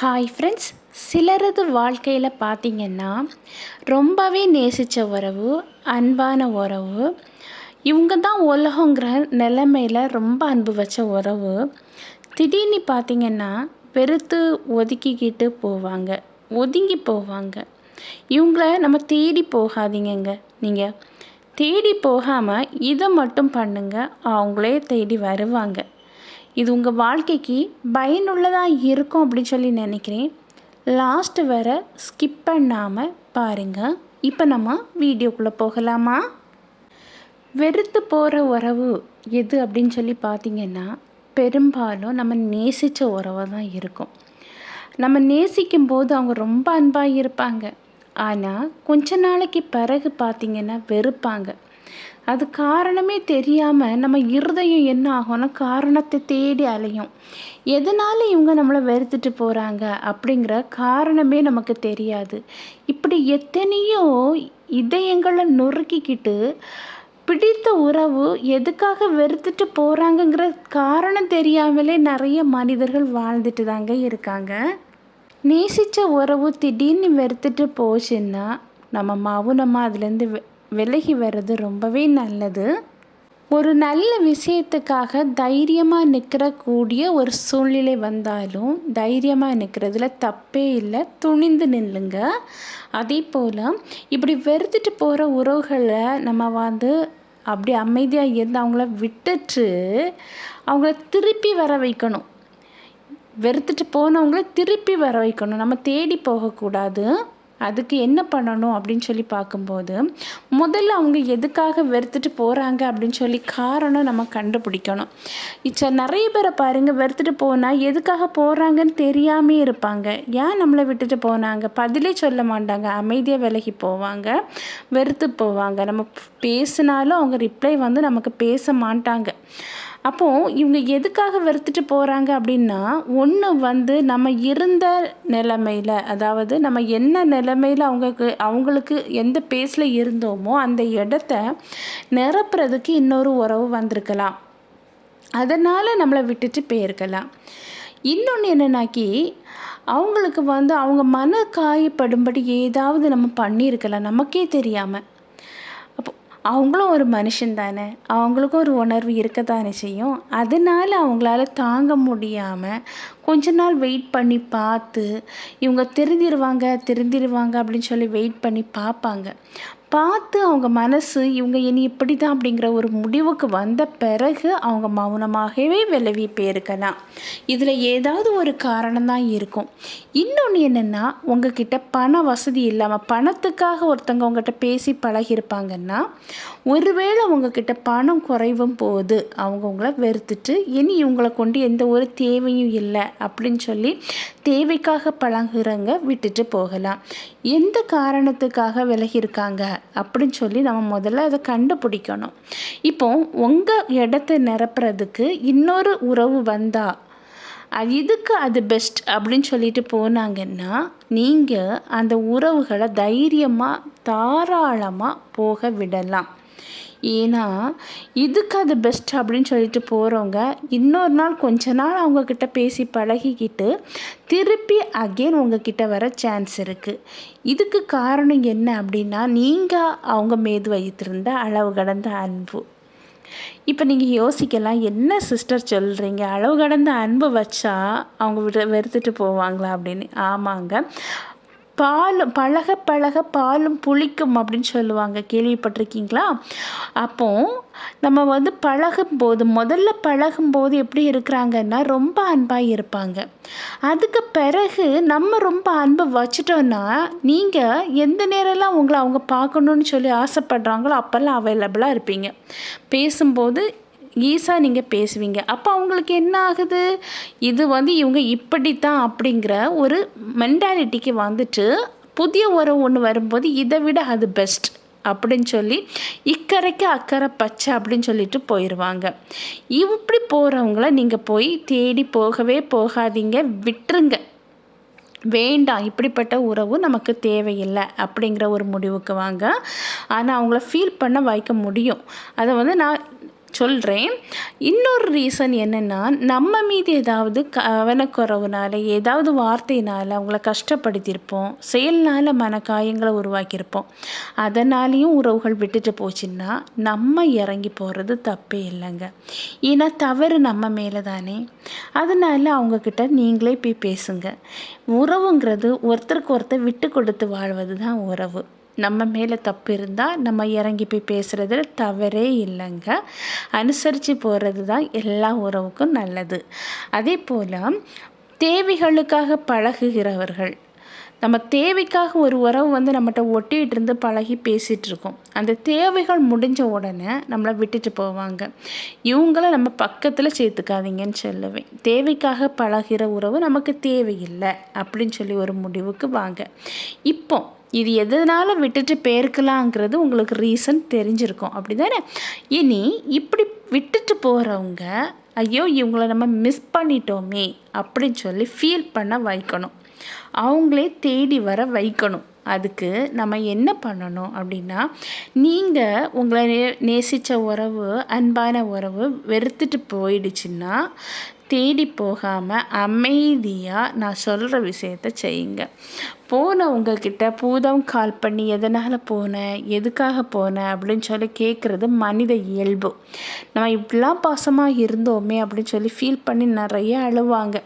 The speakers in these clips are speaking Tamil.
ஹாய் ஃப்ரெண்ட்ஸ் சிலரது வாழ்க்கையில் பார்த்திங்கன்னா ரொம்பவே நேசித்த உறவு அன்பான உறவு இவங்க தான் உலகங்கிற நிலைமையில் ரொம்ப அன்பு வச்ச உறவு. திடீர்னு பார்த்தீங்கன்னா வெறுத்து ஒதுக்கிக்கிட்டு போவாங்க ஒதுங்கி போவாங்க. இவங்கள நம்ம தேடி போகாதீங்கங்க. நீங்கள் தேடி போகாமல் இதை மட்டும் பண்ணுங்கள் அவங்களே தேடி வருவாங்க. இது உங்கள் வாழ்க்கைக்கு பயனுள்ளதாக இருக்கும் அப்படின்னு சொல்லி நினைக்கிறேன். லாஸ்ட்டு வர ஸ்கிப் பண்ணாமல் பாருங்கள் இப்போ நம்ம வீடியோக்குள்ளே போகலாமா? வெறுத்து போகிற உறவு எது அப்படின்னு சொல்லி பார்த்தீங்கன்னா பெரும்பாலும் நம்ம நேசித்த உறவாக தான் இருக்கும். நம்ம நேசிக்கும் போது அவங்க ரொம்ப அன்பாக இருப்பாங்க ஆனால் கொஞ்ச நாளைக்கு பிறகு பார்த்திங்கன்னா வெறுப்பாங்க. அது காரணமே தெரியாமல் நம்ம இருதயம் என்ன ஆகும்னா காரணத்தை தேடி அலையும். எதனால் இவங்க நம்மளை வெறுத்துட்டு போகிறாங்க அப்படிங்கிற காரணமே நமக்கு தெரியாது. இப்படி எத்தனையோ இதயங்களை நொறுக்கிக்கிட்டு பிடித்த உறவு எதுக்காக வெறுத்துட்டு போகிறாங்கங்கிற காரணம் தெரியாமலே நிறைய மனிதர்கள் வாழ்ந்துட்டு தாங்க இருக்காங்க. நேசித்த உறவு திடீர்னு வெறுத்துட்டு போச்சுன்னா நம்ம மௌனமாக அதுலேருந்து வெ விலகி வர்றது ரொம்பவே நல்லது. ஒரு நல்ல விஷயத்துக்காக தைரியமாக நிற்கிறக்கூடிய ஒரு சூழ்நிலை வந்தாலும் தைரியமாக நிற்கிறதுல தப்பே இல்லை துணிந்து நில்லுங்க. அதே போல் இப்படி வெறுத்துட்டு போகிற உறவுகளை நம்ம வந்து அப்படி அமைதியாக இருந்து அவங்கள விட்டுட்டு அவங்கள திருப்பி வர வைக்கணும். வெறுத்துட்டு போனவங்கள திருப்பி வர வைக்கணும். நம்ம தேடி போகக்கூடாது. அதுக்கு என்ன பண்ணணும் அப்படின்னு சொல்லி பார்க்கும்போது முதல்ல அவங்க எதுக்காக வெறுத்துட்டு போகிறாங்க அப்படின்னு சொல்லி காரணம் நம்ம கண்டுபிடிக்கணும். இச்சா நிறைய பேரை பாருங்கள் வெறுத்துட்டு போனால் எதுக்காக போகிறாங்கன்னு தெரியாமே இருப்பாங்க. ஏன் நம்மளை விட்டுட்டு போனாங்க? பதிலே சொல்ல மாட்டாங்க. அமைதியாக விலகி போவாங்க வெறுத்து போவாங்க. நம்ம பேசினாலும் அவங்க ரிப்ளை வந்து நமக்கு பேச மாட்டாங்க. அப்போது இவங்க எதுக்காக வெறுத்துட்டு போகிறாங்க அப்படின்னா ஒன்று வந்து நம்ம இருந்த நிலைமையில் அதாவது நம்ம என்ன நிலமையில் அவங்களுக்கு அவங்களுக்கு எந்த பேஸில் இருந்தோமோ அந்த இடத்த நிரப்புறதுக்கு இன்னொரு உறவு வந்திருக்கலாம். அதனால் நம்மளை விட்டுட்டு போயிருக்கலாம். இன்னொன்று என்னன்னாக்கி அவங்களுக்கு வந்து அவங்க மன காயப்படும்படி ஏதாவது நம்ம பண்ணியிருக்கலாம் நமக்கே தெரியாமல் அவங்களும் ஒரு மனுஷன் தானே. அவங்களுக்கும் ஒரு உணர்வு இருக்க தானே செய்யும். அதனால் அவங்களால தாங்க முடியாமல் கொஞ்ச நாள் வெயிட் பண்ணி பார்த்து இவங்க திருந்திடுவாங்க திருந்திடுவாங்க அப்படின்னு சொல்லி வெயிட் பண்ணி பார்ப்பாங்க. பார்த்து அவங்க மனசு இவங்க இனி இப்படி தான் அப்படிங்கிற ஒரு முடிவுக்கு வந்த பிறகு அவங்க மௌனமாகவே விலவி போயிருக்கலாம். இதில் ஏதாவது ஒரு காரணம் தான் இருக்கும். இன்னொன்று என்னென்னா உங்ககிட்ட பண வசதி இல்லாமல் பணத்துக்காக ஒருத்தவங்க உங்ககிட்ட பேசி பழகிருப்பாங்கன்னா ஒருவேளை உங்ககிட்ட பணம் குறைவும் போது அவங்க உங்களை வெறுத்துட்டு இனி இவங்களை கொண்டு எந்த ஒரு தேவையும் இல்லை அப்படின்னு சொல்லி தேவைக்காக பழகுறவங்க விட்டுட்டு போகலாம். எந்த காரணத்துக்காக விலகியிருக்காங்க அப்படின்னு சொல்லி நம்ம முதல்ல அதை கண்டுபிடிக்கணும். இப்போ உங்கள் இடத்த நிரப்புறதுக்கு இன்னொரு உறவு வந்தால் அது இதுக்கு அது பெஸ்ட் அப்படின்னு சொல்லிட்டு போனாங்கன்னா நீங்கள் அந்த உறவுகளை தைரியமாக தாராளமாக போக விடலாம். ஏன்னா இதுக்கு அது பெஸ்ட் அப்படின்னு சொல்லிட்டு போகிறவங்க இன்னொரு நாள் கொஞ்ச நாள் அவங்கக்கிட்ட பேசி பழகிக்கிட்டு திருப்பி அகெயின் உங்ககிட்ட வர சான்ஸ் இருக்குது இதுக்கு காரணம் என்ன அப்படின்னா நீங்கள் அவங்க மேது வைத்திருந்த அளவு கடந்த அன்பு. இப்போ நீங்கள் யோசிக்கலாம் என்ன சிஸ்டர் சொல்கிறீங்க அளவு கடந்த அன்பு வச்சா அவங்க விட வெறுத்துட்டு போவாங்களா அப்படின்னு? ஆமாங்க. பாலும் பழக பழக பாலும் புளிக்கும் அப்படின்னு சொல்லுவாங்க. கேள்விப்பட்டிருக்கீங்களா? அப்போ நம்ம வந்து பழகும்போது முதல்ல பழகும்போது எப்படி இருக்கிறாங்கன்னா ரொம்ப அன்பாக இருப்பாங்க. அதுக்கு பிறகு நம்ம ரொம்ப அன்பை வச்சுட்டோன்னா நீங்கள் எந்த நேரம்லாம் உங்களை அவங்க பார்க்கணுன்னு சொல்லி ஆசைப்படுறாங்களோ அப்போல்லாம் அவைலபிளாக இருப்பீங்க. பேசும்போது ஈஸாக நீங்கள் பேசுவீங்க. அப்போ அவங்களுக்கு என்ன ஆகுது? இது வந்து இவங்க இப்படித்தான் அப்படிங்கிற ஒரு மென்டாலிட்டிக்கு வந்துட்டு புதிய உறவு ஒன்று வரும்போது இதை விட அது பெஸ்ட் அப்படின்னு சொல்லி இக்கரைக்கு அக்கறை பச்சை அப்படின்னு சொல்லிட்டு போயிடுவாங்க இப்படி போகிறவங்கள நீங்கள் போய் தேடி போகவே போகாதீங்க. விட்டுருங்க. வேண்டாம். இப்படிப்பட்ட உறவு நமக்கு தேவையில்லை அப்படிங்கிற ஒரு முடிவுக்கு வாங்க. ஆனால் அவங்கள ஃபீல் பண்ண வைக்க முடியும். அதை வந்து நான் சொல்கிறேன் இன்னொரு ரீசன் என்னென்னா நம்ம மீது ஏதாவது கவனக்குறவுனால ஏதாவது வார்த்தையினால் அவங்கள கஷ்டப்படுத்தியிருப்போம். செயல்னால் மனக்காயங்களை உருவாக்கியிருப்போம். அதனாலேயும் உறவுகள் விட்டுட்டு போச்சுன்னா நம்ம இறங்கி போகிறது தப்பே இல்லைங்க. ஏன்னா தவறு நம்ம மேலே தானே அதனால் அவங்கக்கிட்ட நீங்களே போய் பேசுங்க. உறவுங்கிறது ஒருத்தருக்கு ஒருத்தர் விட்டு கொடுத்து வாழ்வது தான் உறவு. நம்ம மேலே தப்பு இருந்தால் நம்ம இறங்கி போய் பேசுகிறதுல தவறே இல்லைங்க. அனுசரித்து போகிறது தான் எல்லா உறவுக்கும் நல்லது. அதே போல் தேவைகளுக்காக பழகுகிறவர்கள். நம்ம தேவைக்காக ஒரு உறவு வந்து நம்மகிட்ட ஒட்டிகிட்டு இருந்து பழகி பேசிகிட்டு இருக்கோம். அந்த தேவைகள் முடிஞ்ச உடனே நம்மளை விட்டுட்டு போவாங்க. இவங்கள நம்ம பக்கத்தில் சேர்த்துக்காதீங்கன்னு சொல்லுவேன். தேவைக்காக பழகிற உறவு நமக்கு தேவையில்லை அப்படின்னு சொல்லி ஒரு முடிவுக்கு வாங்க. இப்போ இது எதனால் விட்டுட்டு போயிருக்கலாங்கிறது உங்களுக்கு ரீசன் தெரிஞ்சிருக்கும். அப்படி தானே இனி இப்படி விட்டுட்டு போகிறவங்க ஐயோ இவங்கள நம்ம மிஸ் பண்ணிட்டோமே அப்படின்னு சொல்லி ஃபீல் பண்ண வைக்கணும். அவங்களே தேடி வர வைக்கணும். அதுக்கு நம்ம என்ன பண்ணணும் அப்படின்னா நீங்கள் உங்களை நே நேசித்த உறவு அன்பான உறவு வெறுத்துட்டு போயிடுச்சுன்னா தேடி போகாமல் அமைதியாக நான் சொல்கிற விஷயத்த செய்யுங்க. போனவங்கக்கிட்ட பூதம் கால் பண்ணி எதனால் போனேன் எதுக்காக போனேன் அப்படின்னு சொல்லி கேட்குறது மனித இயல்பு. நம்ம இப்படிலாம் பாசமாக இருந்தோமே அப்படின்னு சொல்லி ஃபீல் பண்ணி நிறைய அழுவாங்க.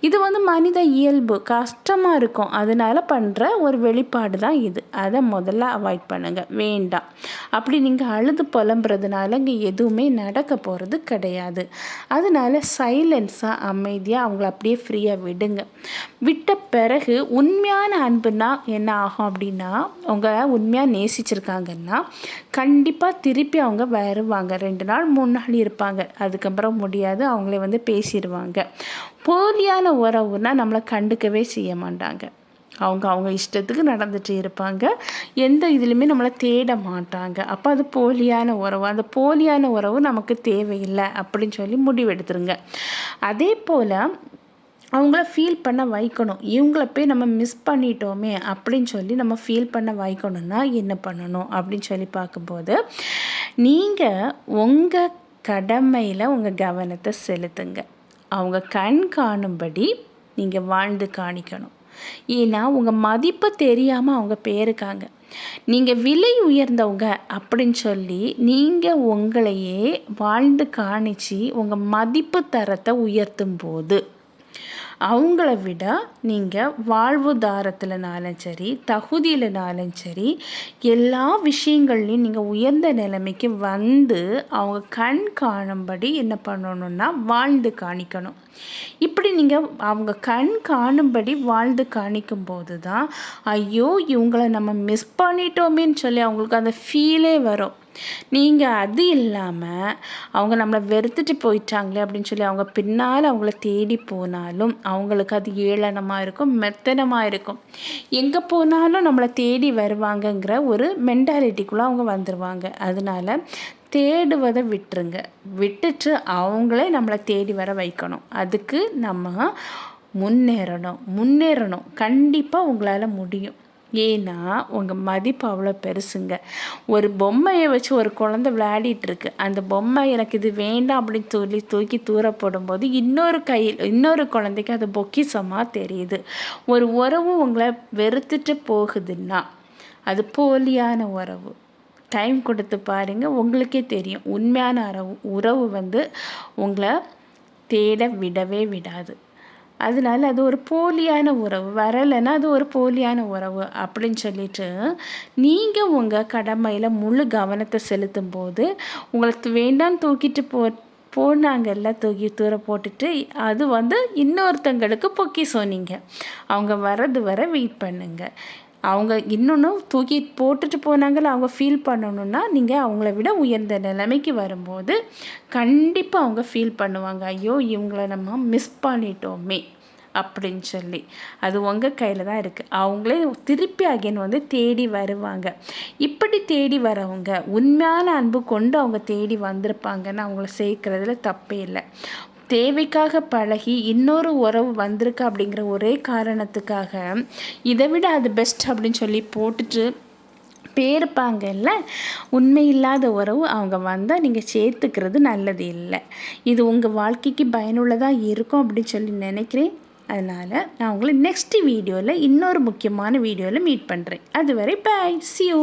இது வந்து மனித இயல்பு. கஷ்டமாக இருக்கும். அதனால் பண்ணுற ஒரு வெளிப்பாடு தான் இது. அதை முதல்ல அவாய்ட் பண்ணுங்கள் வேண்டாம். அப்படி நீங்கள் அழுது புலம்புறதுனால இங்கே எதுவுமே நடக்க போகிறது கிடையாது. அதனால் சைலன்ஸாக அமைதியாக அவங்கள அப்படியே ஃப்ரீயாக விடுங்க. விட்ட பிறகு உண்மையான அன்புனா என்ன ஆகும் அப்படின்னா அவங்க உண்மையாக நேசிச்சிருக்காங்கன்னா கண்டிப்பாக திருப்பி அவங்க வருவாங்க. ரெண்டு நாள் மூணு நாள் இருப்பாங்க. அதுக்கப்புறம் முடியாது அவங்களே வந்து பேசிடுவாங்க போலியான உறவுனா நம்மளை கண்டுக்கவே செய்ய மாட்டாங்க. அவங்க அவங்க இஷ்டத்துக்கு நடந்துட்டு இருப்பாங்க. எந்த இதுலையுமே நம்மளை தேட மாட்டாங்க. அப்போ அது போலியான உறவு. அந்த போலியான உறவு நமக்கு தேவையில்லை அப்படின்னு சொல்லி முடிவெடுத்துருங்க. அதே போல் அவங்கள ஃபீல் பண்ண வைக்கணும். இவங்கள போய் நம்ம மிஸ் பண்ணிட்டோமே அப்படின்னு சொல்லி நம்ம ஃபீல் பண்ண வைக்கணும்னா என்ன பண்ணணும் அப்படின்னு சொல்லி பார்க்கும்போது நீங்கள் உங்கள் கடமையில் உங்கள் கவனத்தை செலுத்துங்க. அவங்க கண் காணும்படி நீங்கள் வாழ்ந்து காணிக்கணும். ஏன்னா உங்கள் மதிப்பு தெரியாமல் அவங்க பேருக்காங்க நீங்கள் விலை உயர்ந்தவங்க அப்படின்னு சொல்லி நீங்கள் உங்களையே வாழ்ந்து காணிச்சு உங்கள் மதிப்பு தரத்தை உயர்த்தும் போது அவங்கள விட நீங்கள் வாழ்வுதாரத்தில்னாலும் சரி தகுதியிலனாலும் சரி எல்லா விஷயங்கள்லையும் நீங்கள் உயர்ந்த நிலைமைக்கு வந்து அவங்க கண் காணும்படி என்ன பண்ணணும்னா வாழ்ந்து காணிக்கணும். இப்படி நீங்கள் அவங்க கண் காணும்படி வாழ்ந்து காணிக்கும் போது தான் ஐயோ இவங்கள நம்ம மிஸ் பண்ணிட்டோமேன்னு சொல்லி அவங்களுக்கு அந்த ஃபீலே வரும். நீங்கள் அது இல்லாமல் அவங்க நம்மளை வெறுத்துட்டு போயிட்டாங்களே அப்படின்னு சொல்லி அவங்க பின்னால் அவங்கள தேடி போனாலும் அவங்களுக்கு அது ஏளனமாக இருக்கும் மெத்தனமாக இருக்கும். எங்கே போனாலும் நம்மளை தேடி வருவாங்கங்கிற ஒரு மென்டாலிட்டிக்குள்ளே அவங்க வந்துடுவாங்க அதனால் தேடுவதை விட்டுருங்க. விட்டுட்டு அவங்களே நம்மளை தேடி வர வைக்கணும். அதுக்கு நம்ம முன்னேறணும். முன்னேறணும். கண்டிப்பாக உங்களால் முடியும். ஏன்னா உங்கள் மதிப்பு அவ்வளோ பெருசுங்க. ஒரு பொம்மையை வச்சு ஒரு குழந்த விளையாடிட்டுருக்கு அந்த பொம்மை எனக்கு இது வேண்டாம் அப்படின்னு சொல்லி தூக்கி தூர போடும்போது இன்னொரு கையில் இன்னொரு குழந்தைக்கு அது பொக்கிசமாக தெரியுது. ஒரு உறவு உங்களை வெறுத்துட்டு போகுதுன்னா அது போலியான உறவு. டைம் கொடுத்து பாருங்கள் உங்களுக்கே தெரியும். உண்மையான உறவு உறவு வந்து உங்களை தேட விடவே விடாது. அதனால அது ஒரு போலியான உறவு வரலைன்னா அது ஒரு போலியான உறவு அப்படின்னு சொல்லிட்டு நீங்கள் உங்கள் கடமையில் முழு கவனத்தை செலுத்தும் போது உங்களுக்கு வேண்டாம் தூக்கிட்டு போ போனாங்கல்ல தூக்கி தூர போட்டுட்டு அது வந்து இன்னொருத்தங்களுக்கு பொக்கி சொன்னீங்க அவங்க வர்றது வர வெயிட் பண்ணுங்கள் அவங்க இன்னொன்று தூக்கி போட்டுட்டு போனாங்கள அவங்க ஃபீல் பண்ணணுன்னா நீங்கள் அவங்கள விட உயர்ந்த நிலைமைக்கு வரும்போது கண்டிப்பாக அவங்க ஃபீல் பண்ணுவாங்க. ஐயோ இவங்கள நம்ம மிஸ் பண்ணிட்டோமே அப்படின்னு சொல்லி. அது உங்கள் கையில் தான் இருக்குது அவங்களே திருப்பி அகைன் வந்து தேடி வருவாங்க. இப்படி தேடி வரவங்க உண்மையான அன்பு கொண்டு அவங்க தேடி வந்திருப்பாங்கன்னு அவங்கள சேர்க்குறதுல தப்பே இல்லை. தேவைக்காக பழகி இன்னொரு உறவு வந்திருக்கு அப்படிங்கிற ஒரே காரணத்துக்காக இதை விட அது பெஸ்ட் அப்படின்னு சொல்லி போட்டுட்டு பேருப்பாங்கல்ல உண்மை இல்லாத உறவு அவங்க வந்தால் நீங்கள் சேர்த்துக்கிறது நல்லது இல்லை. இது உங்கள் வாழ்க்கைக்கு பயனுள்ளதாக இருக்கும் அப்படின்னு சொல்லி நினைக்கிறேன். அதனால் நான் உங்களை நெக்ஸ்ட் வீடியோவில் இன்னொரு முக்கியமான வீடியோவில் மீட் பண்ணுறேன் அதுவரை பாய் சியூ